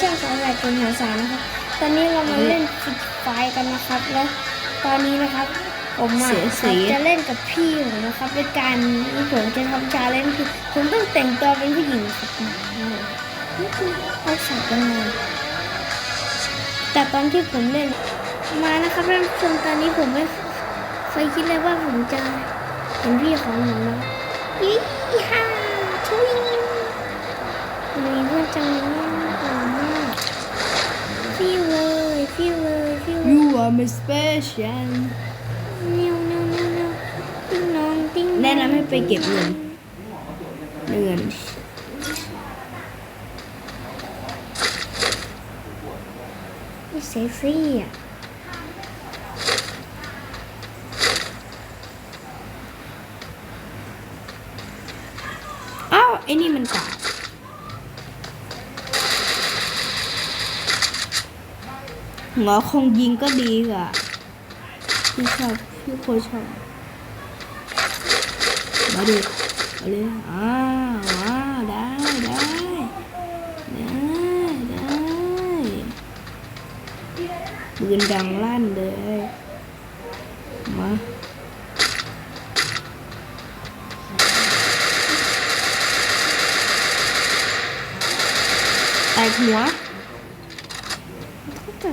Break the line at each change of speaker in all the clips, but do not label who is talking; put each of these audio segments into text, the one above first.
ช่องสายแบบเป็นหาสารนะครับ ตอนนี้เรามาเล่นฟิตไฟกันนะครับ แล้วตอนนี้นะครับ ผมอะ
เสียสี
จะเล่นกับพี่ผมนะครับด้วยการที่ผมจะทำชาเลนจ์คือผมต้องแต่งตัวเป็นผู้หญิงครับนี่คือทักษะยังไงแต่ตอนที่ผมเล่นมานะครับท่านผู้ชมตอนนี้ผมไม่เคยคิดเลยว่าผมจะเห็นพี่ของผมนะยี่ห้าทุยมีเพื่อนจังเลยผมมากฟิวเลยฟิวเลยฟิ วเลย
You are my special
เนียวเนียวเนียวเนียวติ้งนองติ้ง
แนะนำให้ไปเก็บเงินเงิน
นี่เซ็กซี่อะ
อ้าวไอ้นี่มันกาด หัวคงยิงก็ดีกว่าพี่ชอบพี่โคชอบมาดูเอาเลยอ้าวว้าวได้ได้ได้ได้ปืนดังลั่นเลยมาแตกหัว
ก็แต่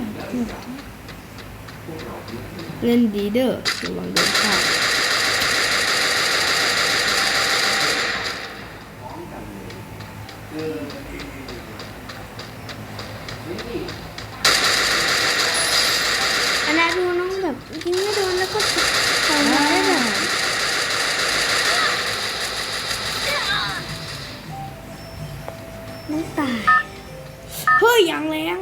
หัว
เล่นดีเดอร์ระวังโดนฆ่า
อันนั้นดูน้องแบบยิงไม่โดนแล้วก็ทำมาได้แบบน้องตาย
เฮ้ยยังแรง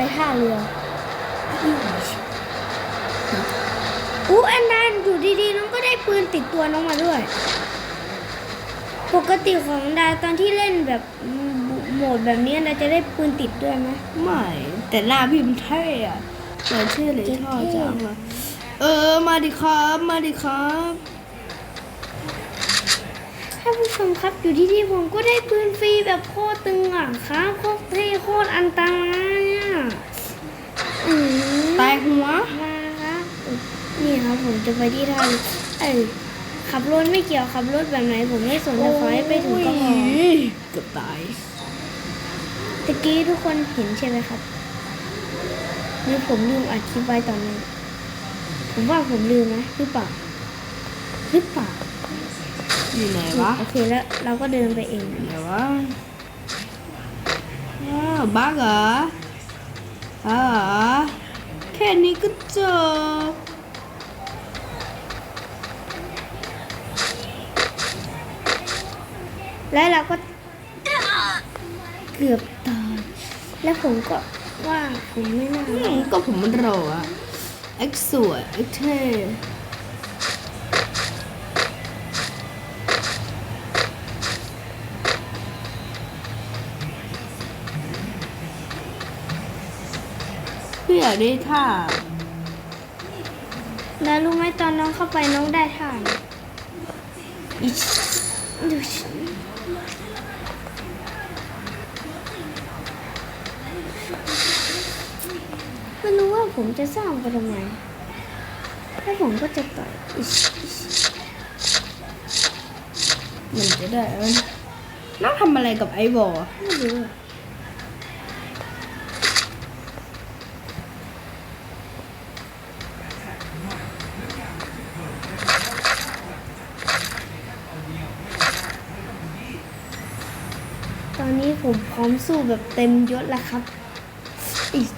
ที่จะไปท่าเรืออู้อันนั้นอยู่ดีๆน้องก็ได้ปืนติดตัวน้องมาด้วย ปกติของดาตอนที่เล่นแบบโหมดแบบนี้ดาจะได้ปืนติดด้วยไหม
ไม่ แต่หน้าพิมพ์เท่อะแต่เท่เลย
เท่
ชอบจังอะเออมาดิครับ มาดิครับ
ท่านผู้ชมครับอยู่ที่ที่ผมก็ได้ปืนฟรีแบบโคตรตึงอะครับโคตรเท่โคตรอันตรายอะอืม
แตกหัว
มาครับนี่ครับผมจะไปที่ท่าเอเอ้ยขับรถไม่เกี่ยวขับรถแบบไหนผมไม่สนแต่ขอให้ไปถึงก็พอ
เกือบตาย
ตะกี้ทุกคนเห็นใช่ไหมครับนี่ผมลืมอัดคลิปไว้ตอนนั้ผมว่าผมลืมนะหรือเปล่าหรือเปล่า
อยู่ไหนวะ
โอเคแล้วเราก็เดินไปเอง
ไหนวะอ้าวบ้าเหรออ้าวเหรอแค่นี้ก็จบ
แล้วเราก็เกือบตายแล้วผมก็ว่าผมไม่น่า
อืมก็ผมมันรออะเอ็กซ์สวยเอ็กซ์เท่ พี่อยากได้ท่า
แล้วรู้ไหมตอนน้องเข้าไปน้องได้ท่าน
อิช
ดูสิไม่รู้ว่าผมจะสร้างไปทำไมแล้วผมก็จะต่อยอิชอิช
มันจะได้ไหมน้องทำอะไรกับไอ้บอ
ไม่รู้อะ ตอนนี้ผมพ ร้อมสู้แบบเต็มยศแล้วครับอิส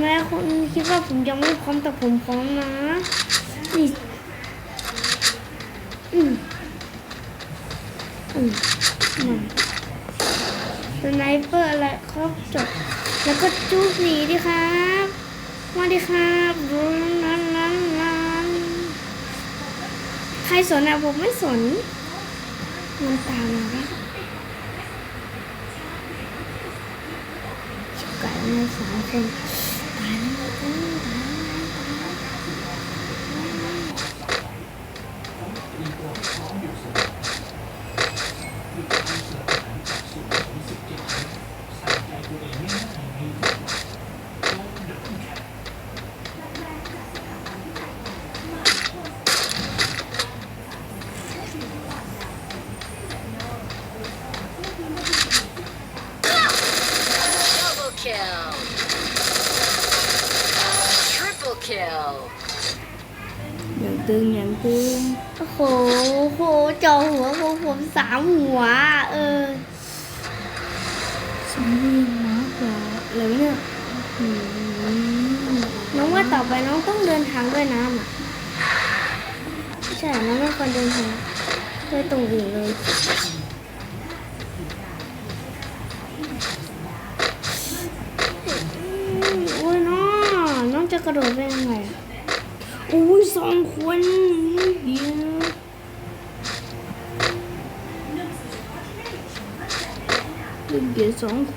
แม้คนคิดว่าผมยังไม่พร้อมแต่ผมพร้อมนะอิสอืมอืมมาสไนเปอร์อะไรครับจบแล้วก็จูบหนีดิครับมาดิครับนันนันนันใครสนอะผมไม่สนมันตามมาแล้วชิบไก่มาสามคนตายแล้วตายแล้วตายแล้ว
kill.
อย่าง ตึงอย่างตึง
โอ้โหโหจอหัวของผมสามหัว เออ
สมบูรณ์มากกว่อะไรวะเนี่ยอืม
น้องว่าต่อไปน้องต้องเดินทางด้วยน้ำอะใช่น้องไม่ควรเดินทางด้วยตรงอื่นเลยอืมโอ้ยน้องน้องจะกระโดดได้ยังไง อุ้
ยสองคนเดียวเล่นเกียร์สองค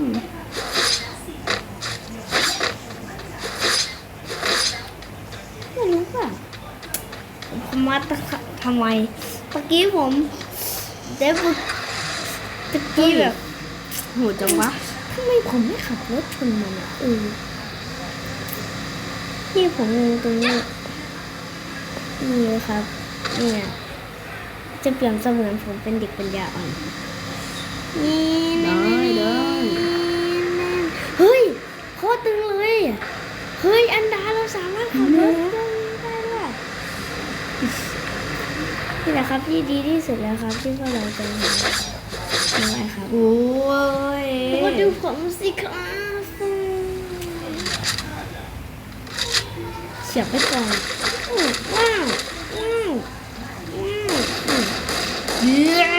น
ไม่รู้ป่ะผมมาตะขะทำไมเมื่อกี้ผมได้ฝึกตะกี้แบบ
โหดจังวะ
ทำไมผมไม่ขับรถชนมันอะเออ นี่ผมงงตรงนี้นี่เลยครับ เนี่ย จะเปลี่ยนเสมือนผมเป็นเด็กปัญญาอ่อนนี่
ได้ได้
เฮ้ยโคตรตึงเลย เฮ้ย อันดาเราสามารถขับรถได้ด้วยนี่แหละครับที่ดีที่สุดแล้วครับ ที่พวกเราจะทำนี่ครับ
โอ้ย
แล้วก็ดูผมสิครับ เสียบไปก่อนว้าวอืมอืมอืม
เย้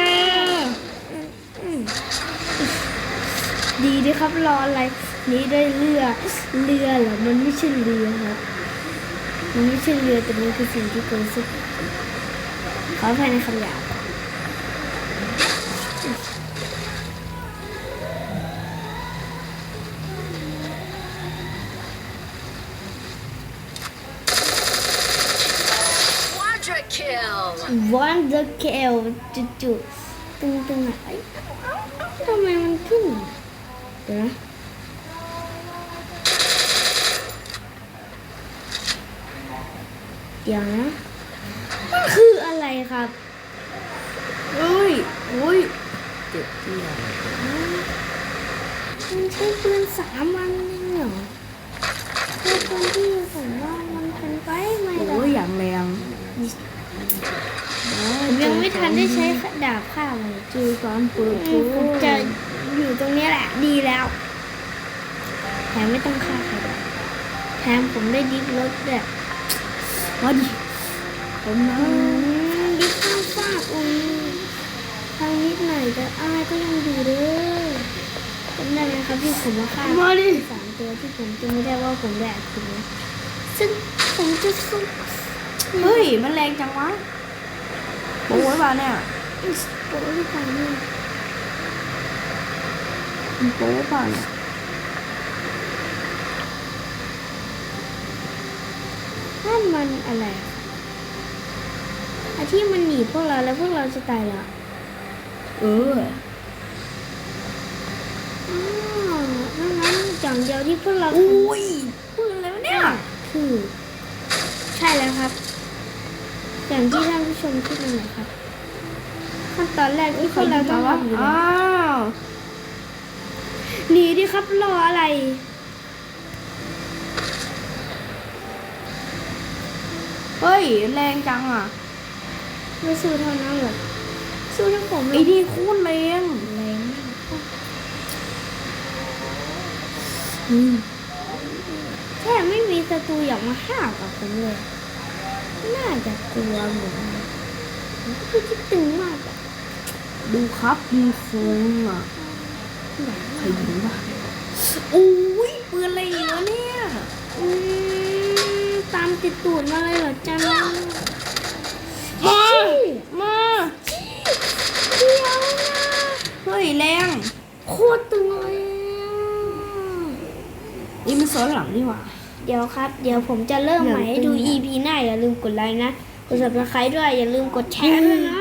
อืมดีดีครับรออะไร นี่ได้เรือ เรือเหรอ มันไม่ใช่เรือครับ มันไม่ใช่เรือแต่มันคือสิ่งที่เกิดขึ้นขออภัยในคำหยาบ
kill.
วันเดอร์เคลจุดๆตึงตึงๆอะเอ้ยเอ้าเอ้าทำไมมันขึ้นเดี๋ยวนะเดี๋ยวนะมันคืออะไรครับ
เอ้ยอุ้ยเจ็บเดียว
มันใช้ปืนสามวันเองเหรอคือปืนที่ผมว่ามันเป็นไปไม่ได้
โอ้ยอย่างแรง
ผม ยังไม่ทันได้ใช้ดาบฆ่ามัน
เจอการเปิด
อื
ตั
มผมจะอยู่ตรงนี้แหละ ดีแล้วแถมไม่ต้องฆ่าใครด้วยแถมผมได้ดิฟรถด้วย
มาดิผมนะ
ดิฟข้างฟากอุ้ยทางนิดหน่อยแต่อายก็ยังอยู่เด้อจำได้ไหมครับที่ผมมาฆ่า
มาด
สามตัวที่ผมจำไม่ได้ว่าผมแบกคืออะไรซึ่งผมจะสู้
เฮ้ยมันแรงจังวะ โอ้ยป่ะเนี่ย
โอ้ยตายเนี่ย
มันโป๊ะป่ะเนี่ย
นั่นมันอะไรอะไอ้ที่มันหนีพวกเราแล้วพวกเราจะตายเหรอ
เออ
อ้าวดังนั้นจังเดียวที่พวกเรา
อุ้ยปืนอะไรวะเนี่ย
คือ ใช่แล้วครับ อย่างที่ท่านผู้ชมคิดนั่นแหละครับขั้นตอนแรกที่พวกเราต้องทำอยู่
อ้า
นะ
ว
หนีดิครับรออะไร
เฮ้ย แรงจังอะ
ไม่สู้เท่านั้นหรอกสู้ทั้งผม
ไอ้นี่โคตรแรง
แรงมาก
อืม
แค่ไม่มีศัตรูอยากมาฆ่ากับผมเลย น่าจะกลัวเหมือนกันมันก็คือที่ตึงมากอะ
ดูครับดูโคงอะ
อย่าง
ใครยิงวะอุ้ยปืนอะไรอีกวะเนี่ย
อืมตามติดตูดมาเลยเหรอจัน
มามา
เดียวนะ
เฮ้ยแรง
โคตรตึงเลยอะ
นี่มันซ้อนหลังนี่หว่า
เดี๋ยวครับ เดี๋ยวผมจะเริ่มใหม่ให้ดู
อย่างตึงอะ
EP หน้าอย่าลืมกดไลค์นะ กด subscribe ด้วย อย่าลืมกดแชร์ด้วยนะ